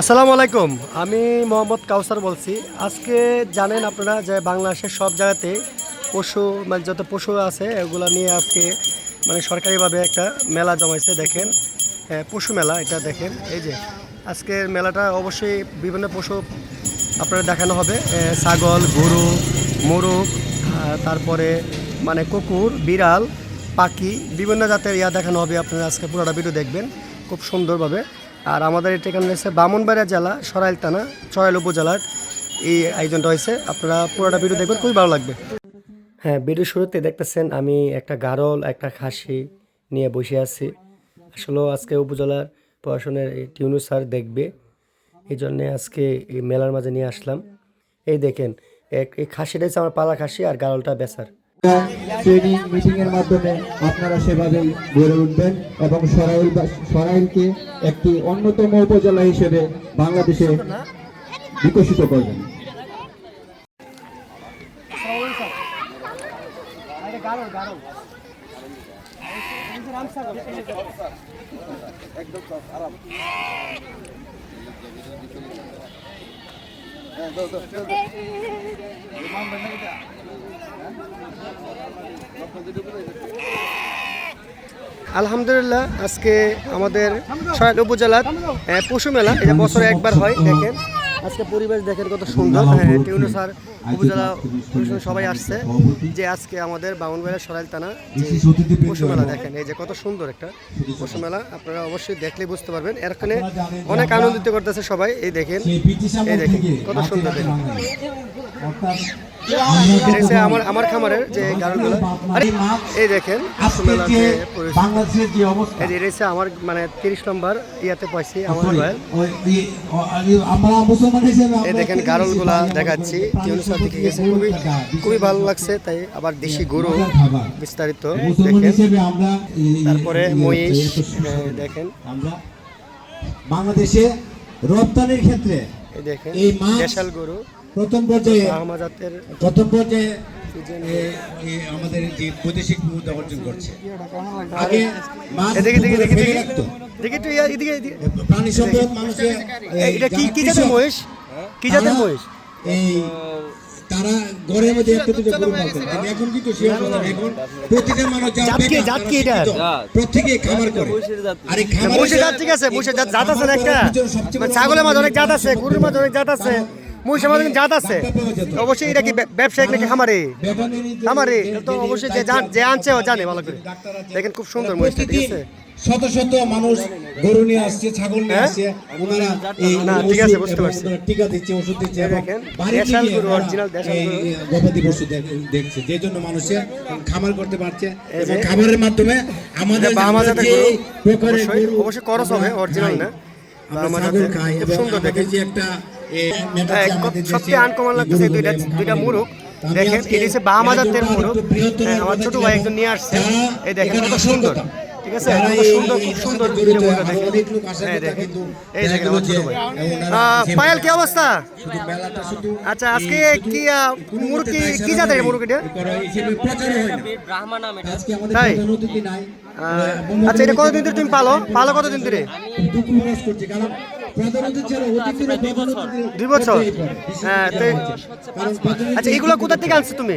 আসসালামু আলাইকুম আমি মোহাম্মদ কাউসার বলছি। আজকে জানেন আপনারা যে বাংলাদেশের সব জায়গাতে পশু মানে যত পশু আছে এগুলো নিয়ে আজকে মানে সরকারিভাবে একটা মেলা জমাইছে দেখেন। এ, পশু মেলা এটা দেখেন এই যে। আজকের মেলাটা অবশ্যই বিভিন্ন পশু আপনারা দেখানো হবে। ছাগল গরু মোরগ তারপরে মানে কুকুর বিড়াল পাখি বিভিন্ন জাতের ইয়া দেখানো হবে। আপনারা আজকে পুরোটা ভিডিও দেখবেন খুব সুন্দরভাবে। আর আমাদের এটা এখানে রয়েছে বামনবাড়িয়া জেলা, সরাইল থানা সরাইল উপজেলার এই আয়োজনটা হয়েছে। আপনারা পুরোটা ভিডিও দেখবেন, খুবই ভালো লাগবে। হ্যাঁ ভিডিও শুরুতে দেখতেছেন, আমি একটা গারল, একটা খাসি নিয়ে বসে আছি। আসলে আজকে উপজেলার প্রশাসনের টিউনু স্যার দেখবে, এই জন্যে আজকে এই মেলার মাঝে নিয়ে আসলাম। এই দেখেন, এক- এই খাসিটা হচ্ছে আমার পালা খাসি আর গারলটা বেচার। ট্রেনিং মিটিং এর মাধ্যমে আপনারা সেভাবেই গড়ে উঠবেন এবং সরাইল সরাইলকে একটি অন্যতম উপজেলা হিসেবে বাংলাদেশে বিকশিত করবেন। আলহামদুলিল্লাহ, আজকে আমাদের সরাইল উপজেলার পশু মেলা এটা বছরে একবার হয়, দেখেন। আজকে পরিবেশ দেখেন কত সুন্দর। হ্যাঁ টিউনো স্যার উপজেলা পরিষদ সবাই আসছে যে আজকে আমাদের বামনবাড়িয়া সরাইল থানা পশু মেলা দেখেন, এই যে কত সুন্দর একটা পশু মেলা। আপনারা অবশ্যই দেখলে বুঝতে পারবেন। এখানে অনেক আনন্দিত করতেছে সবাই। এই দেখেন এই দেখেন, কত সুন্দর দেখেন। আমার আমার খামারের যে আরে এই দেখেন মেলার যে যে বাংলাদেশের যে অবস্থা। এই যে আমার মানে তিরিশ নম্বর ইয়াতে পাইছি আমার এই- দেখেন দেখাচ্ছি। প্রাণী দিকে গেছে। খুবই খুবই ভালো লাগছে। তাই আবার দেশি গরু বিস্তারিত দেখেন। তারপরে মহিষ। হ্যাঁ, দেখেন। আমরা বাংলাদেশে রপ্তানির ক্ষেত্রে এই দেখেন এই গরু। প্রথম পর্যায়ে প্রথম পর্যায়ে আমাদের যে বৈদেশিক মুদ্রা অর্জন করছে। আগে মাছ রাখতো। প্রাণী সম্পদ মানুষের কি কি জাতের মহিষ? কি জাতের মহিষ? এই তারা ঘরের মধ্যে একটা দুটো গরু পালতেন কিন্তু এখন কিন্তু সে অবস্থা এখন প্রতিটা মানুষ এটা? প্রত্যেকে খামার করে। আর মহিষের জাত ঠিক আছে মহিষের জাত জাত আছে না একটা? মানে ছাগলের মাঝে অনেক জাত আছে গরুর মাঝে অনেক জাত আছে। মহিষের মাঝে জাত আছে অবশ্যই এটা কি ব্য- ব্যবসায়িক নাকি খামারে খামারে তো অবশ্যই যে যে আনছে ও জানে ভালো করে দেখেন খুব সুন্দর মহিষটা ঠিক আছে শত শত মানুষ গরু নিয়ে আসছে ছাগল নিয়ে হ্যাঁ? আসছে ওনারা এই না, ঠিক আছে, বুঝতে পারছি। টিকা দিচ্ছে ওষুধ দিচ্ছে দেখেন, দেশাল গরু, original দেশাল গরু। গবাদি পশু দেখছে যে জন্য মানুষে খামার করতে পারছে এবং খামারের মাধ্যমে আমাদের প্রকারের অবশ্যই- অবশ্যই করস হবে, খাই। না। আমরা ছাগল খাই এবং আমাদের যে একটা মেটা হ্যাঁ, সবচেয়ে আনকমন লাগতেছে দুইটা দুইটা। মুরুখ। দেখেন এটা হচ্ছে বাহামা জাতের মুরুখ আমার ছোট ভাই একজন নিয়ে আসছে। এই দেখেন কত সুন্দর। ঠিক আছে? সুন্দর খুব সুন্দর ভিডিও দেখেন। হ্যাঁ কথা দেখেন। এই দেখেন আমার ছোট ভাই। ওনারা আহ, যে- পায়েল কি অবস্থা? আচ্ছা আজকে কি মুরগ কি মতে কি জাতের নেই। মুরগ এটা? এ করা হিসেবে প্রচার না। ব্রাহ্মা নাম এটা। আজকে আমাদের তাই? প্রধান অতিথি নাই। আহ, আচ্ছা এটা কতদিন ধরে তুমি পালো? পালো কতদিন ধরে? দুই বছর? হ্যাঁ, তো- হচ্ছে। কারণ প্রধান আচ্ছা এগুলো কোথা থেকে আনছো তুমি।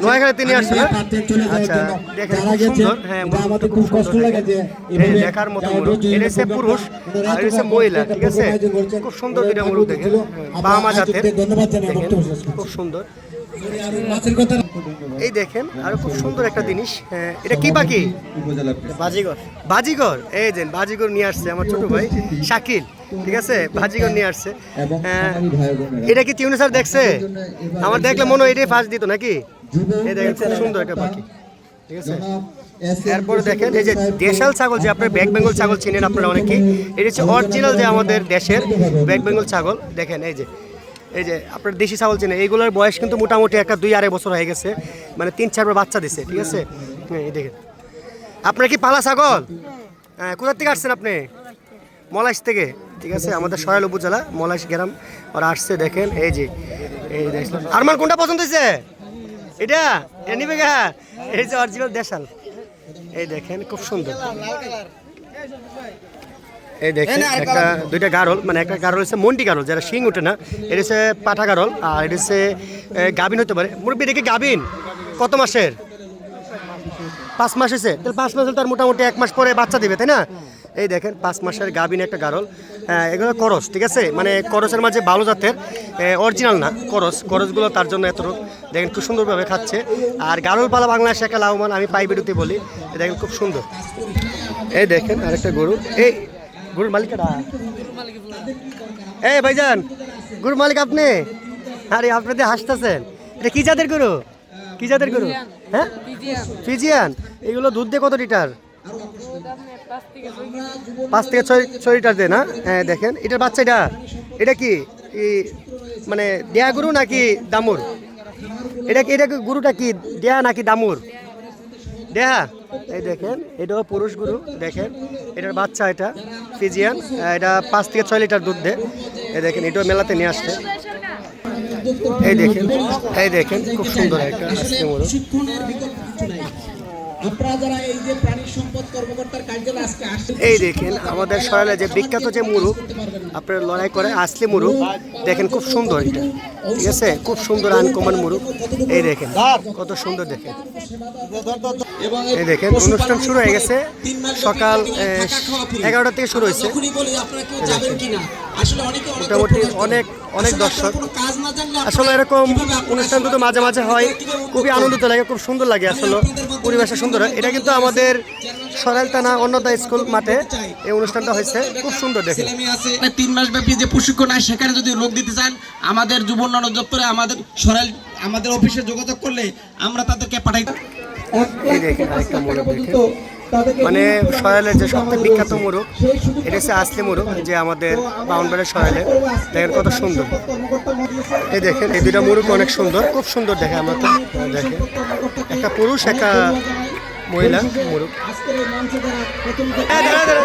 নোয়াখালী তিনি আসছে না? আচ্ছা, দেখেন খুব সুন্দর, হ্যাঁ, আমাদের খুব কষ্ট লাগে যে দেখার মতো এটা হচ্ছে পুরুষ, আর এটা মহিলা, ঠিক আছে? খুব সুন্দর দুইটা মুরগ দেখেন। ছিল। হ্যাঁ, জাতের। খুব সুন্দর এই দেখেন আরও খুব সুন্দর একটা জিনিস হ্যাঁ, এটা কি পাখি বাজিগর বাজিগর এই দেন বাজিগর নিয়ে আসছে আমার ছোট ভাই শাকিল ঠিক আছে? বাজিগর নিয়ে আসছে। এটা কি টিউনি স্যার দেখছে? আমার দেখলে মনে হয় এটাই ফার্স্ট দিত নাকি? এই দেখেন খুব সুন্দর একটা পাখি ঠিক আছে? এরপরে দেখেন এই যে দেশাল ছাগল যে আপনার ব্যাক বেঙ্গল ছাগল চিনেন আপনারা অনেকেই এটা হচ্ছে অরিজিনাল যে আমাদের দেশের ব্যাক বেঙ্গল ছাগল। দেখেন এই যে এই যে আপনার দেশি ছাগল চিনেন এইগুলোর বয়স কিন্তু মোটামুটি একটা দুই আড়াই বছর হয়ে গেছে মানে তিন চারবার বাচ্চা দিছে ঠিক আছে? এই দেখেন আপনার কি পালা ছাগল? হ্যাঁ কোথা থেকে আসছেন আপনি? মলাইশ থেকে। ঠিক আছে আমাদের সয়াল উপজেলা মলাইশ গ্রাম। ওরা আসছে দেখেন এই যে এই দেখলাম আরমান কোনটা পছন্দ হয়েছে? এটা? এটা নিবে গা? এই যে অরিজিনাল দেশাল। এই দেখেন খুব সুন্দর। এই দেখেন একটা দুইটা গারল মানে একটা গারল হচ্ছে মন্টি গারল যারা শিং ওঠে না এটা হচ্ছে পাঠা গারল আর এটা হচ্ছে এ, গাভিন হতে পারে। মুরব্বী এটা কি গাভিন কত মাসের? পাঁচ মাস হয়েছে। তাহলে পাঁচ মাস তার মোটামুটি এক মাস পরে বাচ্চা দিবে তাই না? এই দেখেন পাঁচ মাসের গাভিন একটা গারল। হ্যাঁ, এগুলো করস ঠিক আছে? মানে করসের মাঝে ভালো জাতের অরিজিনাল না করস। করসগুলো তার জন্য এত দেখেন খুব সুন্দরভাবে খাচ্ছে। আর গারল পালা বাংলাদেশে একটা লাভবান আমি পাই বিরুতে বলি। দেখেন খুব সুন্দর। এই দেখেন আরেকটা গরু। এই গরুর মালিকটা এই ভাইজান গরুর মালিক আপনি? আরে আপনাদের হাসতেছেন। এটা কি জাতের গরু? কি জাতের গরু? হ্যাঁ? ফিজিয়ান। এগুলো দুধ দিয়ে কত লিটার? পাঁচ থেকে ছয় ছয় লিটার দেয় না হ্যাঁ দেখেন। এটার বাচ্চা এটা? এটা কি? মানে দেয়া গরু নাকি দামুর? এটা কি এটা কি গরুটা কি দেয়া নাকি দামুর? দেহা এই দেখেন এটাও পুরুষ গরু দেখেন। এটার বাচ্চা এটা ফিজিয়ান। এটা পাঁচ থেকে ছয় লিটার দুধ দেয়। এই দেখেন এটাও মেলাতে নিয়ে আসছে। এই দেখেন এই দেখেন খুব সুন্দর একটা প্রশিক্ষণের বিকল্প কিছু নাই। আপনারা যারা এই যে প্রাণী সম্পদ কর্মকর্তার কার্যালয়ে আজকে আসছেন এই দেখেন আমাদের সরালে যে বিখ্যাত যে মুরুখ আপনার লড়াই করে আসলে মুরুখ দেখেন খুব সুন্দর এটা। ঠিক আছে? খুব সুন্দর আনকমন মুরুখ এই দেখেন কত সুন্দর দেখেন। এই দেখেন অনুষ্ঠান শুরু হয়ে গেছে। সকাল এগারোটা থেকে শুরু হয়েছে। মোটামুটি অনেক অনেক দর্শক। আসলে এরকম অনুষ্ঠান তো মাঝে মাঝে হয় খুবই আনন্দিত লাগে খুব সুন্দর লাগে আসলে পরিবেশটা সুন্দর। হয় এটা কিন্তু আমাদের সরাইল থানা অন্নদা স্কুল মাঠে এই অনুষ্ঠানটা হয়েছে খুব সুন্দর দেখে। ছেলেমেয়ে তিন মাস ব্যাপী যে প্রশিক্ষণ হয় সেখানে যদি লোক দিতে চান আমাদের যুব উন্নয়ন দপ্তরে আমাদের সরাইল আমাদের অফিসে যোগাযোগ করলে আমরা তাদেরকে পাঠাই মানে সরাইলের যে সবথেকে বিখ্যাত মোরগ এটা হচ্ছে আসলি মোরগ যে আমাদের বাউন্ডারের সরাইলে দেখেন কত সুন্দর। এই দেখেন এই দুটা মোরগ অনেক সুন্দর খুব সুন্দর দেখে আমরা তো। দেখেন একটা পুরুষ একটা মহিলা মোরগ। দাঁড়া, দাঁড়া।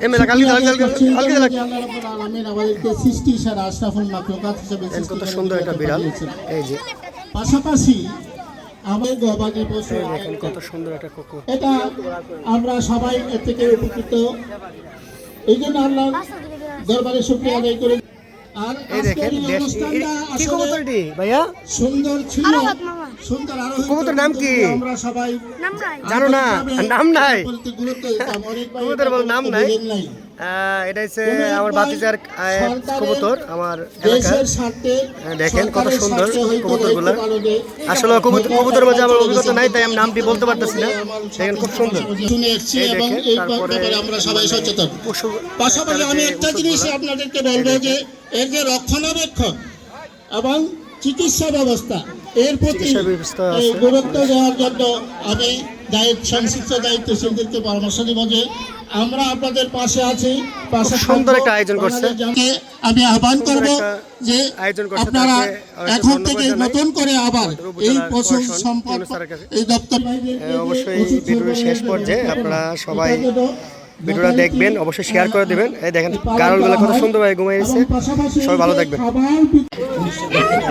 উপস্থিত এ মেলা কালকে কালকে কালকে কালকে আল্লাহ রাব্বুল আলামিন আমাদেরকে সৃষ্টি সারা আশরাফুল মাখলুকাত হিসেবে কত সুন্দর একটা বিড়াল। এই যে। পাশাপাশি আমাদের গবাদি পশু কত সুন্দর একটা কুকুর এটা আমরা সবাই এর থেকে উপকৃত। এই জন্য আল্লাহ দরবারে শুক্রিয়া আদায় করি। এই দেখেন কি কবুতর এটি ভাইয়া? সুন্দর ছিল। সুন্দর আরও কবুতরের নাম কি? আমরা সবাই জানো না নাম নাই। কবুতর বল নাম নাই। এটা হচ্ছে আমার বাতিজার কবুতর আমার হ্যাঁ, দেখেন কত সুন্দর কবুতরগুলা। আসলে কবুতর কবুতর মাঝে আমার অভিজ্ঞতা নাই তাই আমি নামটি বলতে পারতেছি না। দেখেন খুব সুন্দর। তারপরে আমরা সবাই সচেতন। পাশাপাশি আমি একটা জিনিস আপনাদেরকে বলব যে এর যে রক্ষণাবেক্ষণ এবং চিকিৎসা ব্যবস্থা এর প্রতি গুরুত্ব দেওয়ার জন্য আমি দায়িত্ব সংশ্লিষ্ট দায়িত্বশীলদেরকে পরামর্শ দিব যে আমরা আপনাদের পাশে আছি পাশে সুন্দর একটা আয়োজন করছে। আমি আহ্বান করব যে আপনারা এখন থেকে নতুন করে আবার এই পশু সম্পদ কাছে। এই দপ্তর অবশ্যই ভিডিওর শেষ পর্যায়ে আপনারা সবাই ভিডিওটা দেখবেন অবশ্যই শেয়ার করে দেবেন। এই দেখেন গারলগুলো কত সুন্দরভাবে ঘুমাইছে সবাই ভালো দেখবেন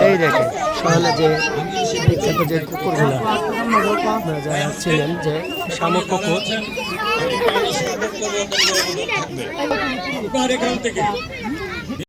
এই দেখেন সকালে যে বিখ্যাত যে কুকুরগুলো আপনারা যারা ছিলেন যে শামুক কুকুর থেকে।